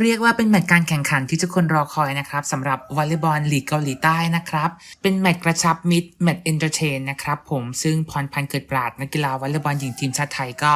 เรียกว่าเป็นแมตช์การแข่งขันที่ทุกคนรอคอยนะครับสำหรับวอลเลย์บอลลีกเกาหลีใต้นะครับ เป็นแมตช์กระชับมิตรแมตช์เอนเตอร์เทนนะครับผมซึ่งพรพันธ์เกิดปราดนักกีฬาวอลเลย์บอลหญิงทีมชาติไทยก็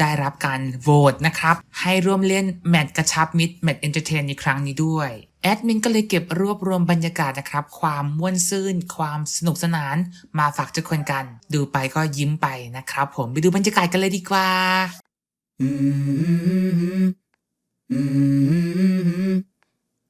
ได้รับการโหวตนะครับ ให้ร่วมเล่นแมตช์กระชับมิตรแมตช์เอนเตอร์เทนในครั้งนี้ด้วยแอดมินก็เลยเก็บรวบรวมบรรยากาศนะครับ ความม่วนซื่น ความสนุกสนาน มาฝากทุกคนกัน ดูไปก็ยิ้มไปนะครับ ผมไปดูบรรยากาศกันเลยดีกว่า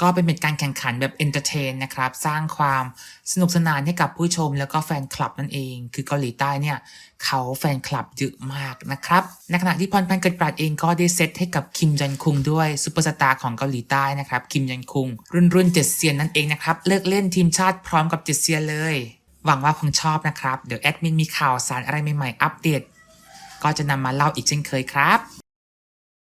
ก็เป็นเป็นการแข่งขันแบบเอนเตอร์เทนนะครับ สร้างความสนุกสนานให้กับผู้ชมแล้วก็แฟนคลับนั่นเอง คือเกาหลีใต้เนี่ยเขาแฟนคลับเยอะมากนะครับในขณะที่พรพันธ์เกิดปราดเองก็ได้เซตให้กับคิมจันคุงด้วยซูเปอร์สตาร์ของเกาหลีใต้นะครับคิมจันคุง รุ่นรุ่นเจ็ดเซียนนั่นเองนะครับเลิกเล่นทีมชาติพร้อมกับเจ็ดเซียนเลย หวังว่าคงชอบนะครับเดี๋ยวแอดมินมีข่าวสารอะไรใหม่ๆอัปเดตก็จะนำมาเล่าอีกเช่นเคยครับ